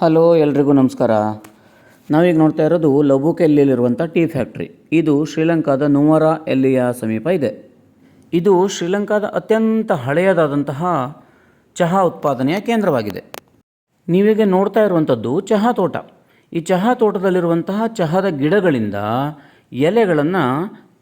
Hello, ಎಲ್ರಿಗೂ ನಮಸ್ಕಾರ. ನಾವೀಗ ನೋಡ್ತಾ ಇರೋದು ಲಬುಕೆಲ್ಲಿರುವಂಥ ಟೀ ಫ್ಯಾಕ್ಟ್ರಿ. ಇದು ಶ್ರೀಲಂಕಾದ ನುವರ ಎಲ್ಲಿಯ ಸಮೀಪ ಇದೆ. ಇದು ಶ್ರೀಲಂಕಾದ ಅತ್ಯಂತ ಹಳೆಯದಾದಂತಹ ಚಹಾ ಉತ್ಪಾದನೆಯ ಕೇಂದ್ರವಾಗಿದೆ. ನೀವೀಗ ನೋಡ್ತಾ ಇರುವಂಥದ್ದು ಚಹಾ ತೋಟ. ಈ ಚಹಾ ತೋಟದಲ್ಲಿರುವಂತಹ ಚಹಾದ ಗಿಡಗಳಿಂದ ಎಲೆಗಳನ್ನು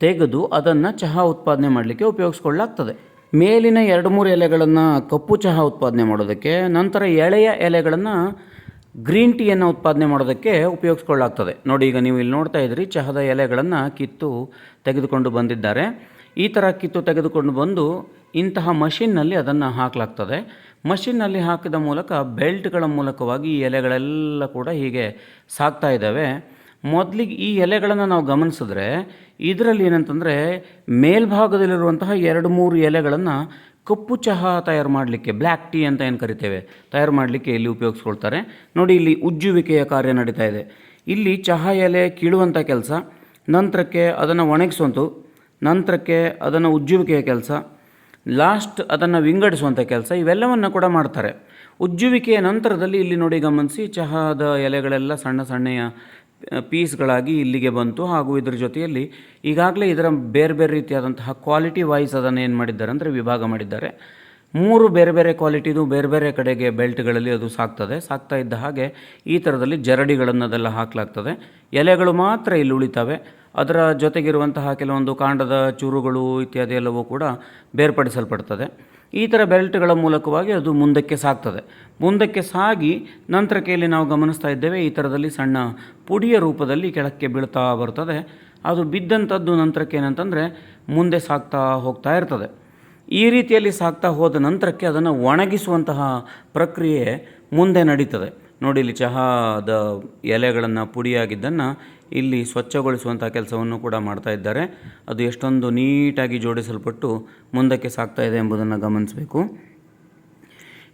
ತೆಗೆದು ಅದನ್ನು ಚಹಾ ಉತ್ಪಾದನೆ ಮಾಡಲಿಕ್ಕೆ ಉಪಯೋಗಿಸ್ಕೊಳ್ಳಲಾಗ್ತದೆ. ಮೇಲಿನ ಎರಡು ಮೂರು ಎಲೆಗಳನ್ನು ಕಪ್ಪು ಚಹಾ ಉತ್ಪಾದನೆ ಮಾಡೋದಕ್ಕೆ, ನಂತರ ಎಳೆಯ ಎಲೆಗಳನ್ನು ಗ್ರೀನ್ ಟೀಯನ್ನು ಉತ್ಪಾದನೆ ಮಾಡೋದಕ್ಕೆ ಉಪಯೋಗಿಸ್ಕೊಳ್ಳಾಗ್ತದೆ ನೋಡಿ, ಈಗ ನೀವು ಇಲ್ಲಿ ನೋಡ್ತಾ ಇದ್ರಿ, ಚಹದ ಎಲೆಗಳನ್ನು ಕಿತ್ತು ತೆಗೆದುಕೊಂಡು ಬಂದಿದ್ದಾರೆ. ಈ ಥರ ಕಿತ್ತು ತೆಗೆದುಕೊಂಡು ಬಂದು ಇಂತಹ ಮಷಿನ್ನಲ್ಲಿ ಅದನ್ನು ಹಾಕಲಾಗ್ತದೆ. ಮಷಿನ್ನಲ್ಲಿ ಹಾಕಿದ ಮೂಲಕ ಬೆಲ್ಟ್ಗಳ ಮೂಲಕವಾಗಿ ಈ ಎಲೆಗಳೆಲ್ಲ ಕೂಡ ಹೀಗೆ ಸಾಕ್ತಾ ಇದ್ದಾವೆ. ಮೊದಲಿಗೆ ಈ ಎಲೆಗಳನ್ನು ನಾವು ಗಮನಿಸಿದ್ರೆ, ಇದರಲ್ಲಿ ಏನಂತಂದರೆ ಮೇಲ್ಭಾಗದಲ್ಲಿರುವಂತಹ ಎರಡು ಮೂರು ಎಲೆಗಳನ್ನು ಕಪ್ಪು ಚಹಾ ತಯಾರು ಮಾಡಲಿಕ್ಕೆ, ಬ್ಲ್ಯಾಕ್ ಟೀ ಅಂತ ಏನು ಕರಿತೇವೆ, ತಯಾರು ಮಾಡಲಿಕ್ಕೆ ಇಲ್ಲಿ ಉಪಯೋಗಿಸ್ಕೊಳ್ತಾರೆ. ನೋಡಿ ಇಲ್ಲಿ ಉಜ್ಜುವಿಕೆಯ ಕಾರ್ಯ ನಡೀತಾ ಇದೆ. ಇಲ್ಲಿ ಚಹಾ ಎಲೆ ಕೀಳುವಂಥ ಕೆಲಸ, ನಂತರಕ್ಕೆ ಅದನ್ನು ಒಣಗಿಸುವಂತು, ನಂತರಕ್ಕೆ ಅದನ್ನು ಉಜ್ಜುವಿಕೆಯ ಕೆಲಸ ಲಾಸ್ಟ್ ಅದನ್ನು ವಿಂಗಡಿಸುವಂಥ ಕೆಲಸ, ಇವೆಲ್ಲವನ್ನು ಕೂಡ ಮಾಡ್ತಾರೆ. ಉಜ್ಜುವಿಕೆಯ ನಂತರದಲ್ಲಿ ಇಲ್ಲಿ ನೋಡಿ ಗಮನಿಸಿ, ಚಹಾದ ಎಲೆಗಳೆಲ್ಲ ಸಣ್ಣ ಸಣ್ಣಯ ಪೀಸ್ಗಳಾಗಿ ಇಲ್ಲಿಗೆ ಬಂತು ಹಾಗೂ ಇದರ ಜೊತೆಯಲ್ಲಿ ಈಗಾಗಲೇ ಇದರ ಬೇರೆ ಬೇರೆ ರೀತಿಯಾದಂತಹ ಕ್ವಾಲಿಟಿ ವೈಸ್ ಅದನ್ನು ಏನು ಮಾಡಿದ್ದಾರೆ ಅಂದರೆ ವಿಭಾಗ ಮಾಡಿದ್ದಾರೆ. ಮೂರು ಬೇರೆ ಬೇರೆ ಕ್ವಾಲಿಟಿದು ಬೇರೆ ಬೇರೆ ಕಡೆಗೆ ಬೆಲ್ಟ್ಗಳಲ್ಲಿ ಅದು ಸಾಕ್ತದೆ. ಸಾಕ್ತಾ ಇದ್ದ ಹಾಗೆ ಈ ಥರದಲ್ಲಿ ಜರಡಿಗಳನ್ನು ಅದೆಲ್ಲ ಹಾಕಲಾಗ್ತದೆ. ಎಲೆಗಳು ಮಾತ್ರ ಇಲ್ಲಿ ಉಳಿತವೆ. ಅದರ ಜೊತೆಗಿರುವಂತಹ ಕೆಲವೊಂದು ಕಾಂಡದ ಚೂರುಗಳು ಇತ್ಯಾದಿ ಎಲ್ಲವೂ ಕೂಡ ಬೇರ್ಪಡಿಸಲ್ಪಡ್ತದೆ. ಈ ಥರ ಬೆಲ್ಟ್ಗಳ ಮೂಲಕವಾಗಿ ಅದು ಮುಂದಕ್ಕೆ ಸಾಗ್ತದೆ. ಮುಂದಕ್ಕೆ ಸಾಗಿ ನಂತರಕ್ಕೆ ಇಲ್ಲಿ ನಾವು ಗಮನಿಸ್ತಾ ಇದ್ದೇವೆ, ಈ ಥರದಲ್ಲಿ ಸಣ್ಣ ಪುಡಿಯ ರೂಪದಲ್ಲಿ ಕೆಳಕ್ಕೆ ಬೀಳ್ತಾ ಬರ್ತದೆ. ಅದು ಬಿದ್ದಂಥದ್ದು ನಂತರಕ್ಕೆ ಏನಂತಂದರೆ ಮುಂದೆ ಸಾಗ್ತಾ ಹೋಗ್ತಾ ಇರ್ತದೆ. ಈ ರೀತಿಯಲ್ಲಿ ಸಾಗ್ತಾ ಹೋದ ನಂತರಕ್ಕೆ ಅದನ್ನು ಒಣಗಿಸುವಂತಹ ಪ್ರಕ್ರಿಯೆ ಮುಂದೆ ನಡೀತದೆ. ನೋಡಿ, ಇಲ್ಲಿ ಚಹಾದ ಎಲೆಗಳನ್ನು ಪುಡಿಯಾಗಿದ್ದನ್ನು ಇಲ್ಲಿ ಸ್ವಚ್ಛಗೊಳಿಸುವಂಥ ಕೆಲಸವನ್ನು ಕೂಡ ಮಾಡ್ತಾ ಇದ್ದಾರೆ. ಅದು ಎಷ್ಟೊಂದು ನೀಟಾಗಿ ಜೋಡಿಸಲ್ಪಟ್ಟು ಮುಂದಕ್ಕೆ ಸಾಗ್ತಾ ಇದೆ ಎಂಬುದನ್ನು ಗಮನಿಸಬೇಕು.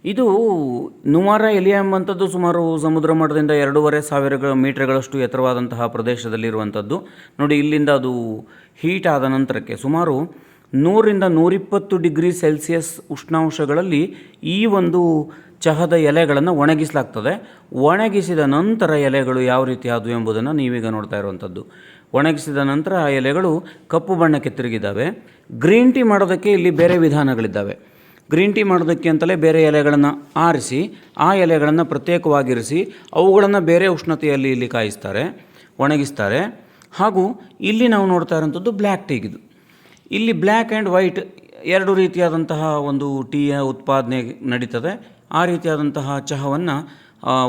ಇದು ನುವಾರ ಎಲಿಯಂ ಎಂಬಂಥದ್ದು ಸುಮಾರು ಸಮುದ್ರ ಮಟ್ಟದಿಂದ ಎರಡೂವರೆ ಸಾವಿರ ಮೀಟರ್ಗಳಷ್ಟು ಎತ್ತರವಾದಂತಹ ಪ್ರದೇಶದಲ್ಲಿರುವಂಥದ್ದು. ನೋಡಿ, ಇಲ್ಲಿಂದ ಅದು ಹೀಟ್ ಆದ ನಂತರಕ್ಕೆ ಸುಮಾರು ನೂರಿಂದ ನೂರಿಪ್ಪತ್ತು ಡಿಗ್ರಿ ಸೆಲ್ಸಿಯಸ್ ಉಷ್ಣಾಂಶಗಳಲ್ಲಿ ಈ ಒಂದು ಚಹದ ಎಲೆಗಳನ್ನು ಒಣಗಿಸಲಾಗ್ತದೆ. ಒಣಗಿಸಿದ ನಂತರ ಎಲೆಗಳು ಯಾವ ರೀತಿ ಆದವು ಎಂಬುದನ್ನು ನೀವೀಗ ನೋಡ್ತಾ ಇರುವಂಥದ್ದು. ಒಣಗಿಸಿದ ನಂತರ ಆ ಎಲೆಗಳು ಕಪ್ಪು ಬಣ್ಣಕ್ಕೆ ತಿರುಗಿದ್ದಾವೆ. ಗ್ರೀನ್ ಟೀ ಮಾಡೋದಕ್ಕೆ ಇಲ್ಲಿ ಬೇರೆ ವಿಧಾನಗಳಿದ್ದಾವೆ. ಗ್ರೀನ್ ಟೀ ಮಾಡೋದಕ್ಕೆ ಅಂತಲೇ ಬೇರೆ ಎಲೆಗಳನ್ನು ಆರಿಸಿ, ಆ ಎಲೆಗಳನ್ನು ಪ್ರತ್ಯೇಕವಾಗಿರಿಸಿ ಅವುಗಳನ್ನು ಬೇರೆ ಉಷ್ಣತೆಯಲ್ಲಿ ಇಲ್ಲಿ ಕಾಯಿಸ್ತಾರೆ, ಒಣಗಿಸ್ತಾರೆ. ಹಾಗೂ ಇಲ್ಲಿ ನಾವು ನೋಡ್ತಾ ಇರೋಂಥದ್ದು ಬ್ಲ್ಯಾಕ್ ಟೀಗಿದು ಇಲ್ಲಿ ಬ್ಲ್ಯಾಕ್ ಆ್ಯಂಡ್ ವೈಟ್ ಎರಡು ರೀತಿಯಾದಂತಹ ಒಂದು ಟೀಯ ಉತ್ಪಾದನೆ ನಡೀತದೆ. ಆ ರೀತಿಯಾದಂತಹ ಚಹಾವನ್ನು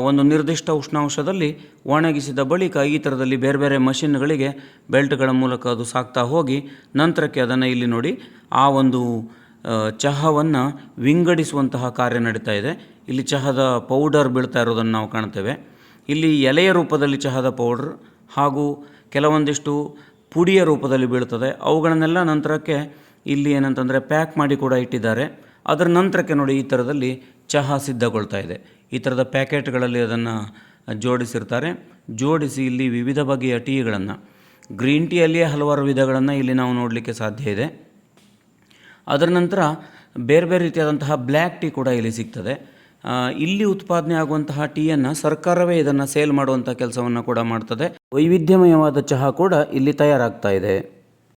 ಒಂದು ನಿರ್ದಿಷ್ಟ ಉಷ್ಣಾಂಶದಲ್ಲಿ ಒಣಗಿಸಿದ ಬಳಿಕ ಈ ಥರದಲ್ಲಿ ಬೇರೆ ಬೇರೆ ಮಷಿನ್ಗಳಿಗೆ ಬೆಲ್ಟ್ಗಳ ಮೂಲಕ ಅದು ಸಾಕ್ತಾ ಹೋಗಿ ನಂತರಕ್ಕೆ ಅದನ್ನು ಇಲ್ಲಿ ನೋಡಿ ಆ ಒಂದು ಚಹಾವನ್ನು ವಿಂಗಡಿಸುವಂತಹ ಕಾರ್ಯ ನಡೀತಾ ಇದೆ. ಇಲ್ಲಿ ಚಹಾದ ಪೌಡರ್ ಬೀಳ್ತಾ ಇರೋದನ್ನು ನಾವು ಕಾಣ್ತೇವೆ. ಇಲ್ಲಿ ಎಲೆಯ ರೂಪದಲ್ಲಿ ಚಹಾದ ಪೌಡರ್ ಹಾಗೂ ಕೆಲವೊಂದಿಷ್ಟು ಪುಡಿಯ ರೂಪದಲ್ಲಿ ಬೀಳ್ತದೆ ಅವುಗಳನ್ನೆಲ್ಲ ನಂತರಕ್ಕೆ ಇಲ್ಲಿ ಏನಂತಂದರೆ ಪ್ಯಾಕ್ ಮಾಡಿ ಕೂಡ ಇಟ್ಟಿದ್ದಾರೆ. ಅದರ ನಂತರಕ್ಕೆ ನೋಡಿ ಈ ಥರದಲ್ಲಿ ಚಹಾ ಸಿದ್ಧಗೊಳ್ತಾ ಇದೆ. ಈ ಥರದ ಪ್ಯಾಕೆಟ್ಗಳಲ್ಲಿ ಅದನ್ನು ಜೋಡಿಸಿರ್ತಾರೆ. ಜೋಡಿಸಿ ಇಲ್ಲಿ ವಿವಿಧ ಬಗೆಯ ಟೀಗಳನ್ನು, ಗ್ರೀನ್ ಟೀಯಲ್ಲಿಯೇ ಹಲವಾರು ವಿಧಗಳನ್ನು ಇಲ್ಲಿ ನಾವು ನೋಡಲಿಕ್ಕೆ ಸಾಧ್ಯ ಇದೆ. ಅದರ ನಂತರ ಬೇರೆ ಬೇರೆ ರೀತಿಯಾದಂತಹ ಬ್ಲ್ಯಾಕ್ ಟೀ ಕೂಡ ಇಲ್ಲಿ ಸಿಗ್ತದೆ. ಇಲ್ಲಿ ಉತ್ಪಾದನೆ ಆಗುವಂತಹ ಟೀಯನ್ನು ಸರ್ಕಾರವೇ ಇದನ್ನು ಸೇಲ್ ಮಾಡುವಂಥ ಕೆಲಸವನ್ನು ಕೂಡ ಮಾಡ್ತದೆ. ವೈವಿಧ್ಯಮಯವಾದ ಚಹಾ ಕೂಡ ಇಲ್ಲಿ ತಯಾರಾಗ್ತಾ ಇದೆ.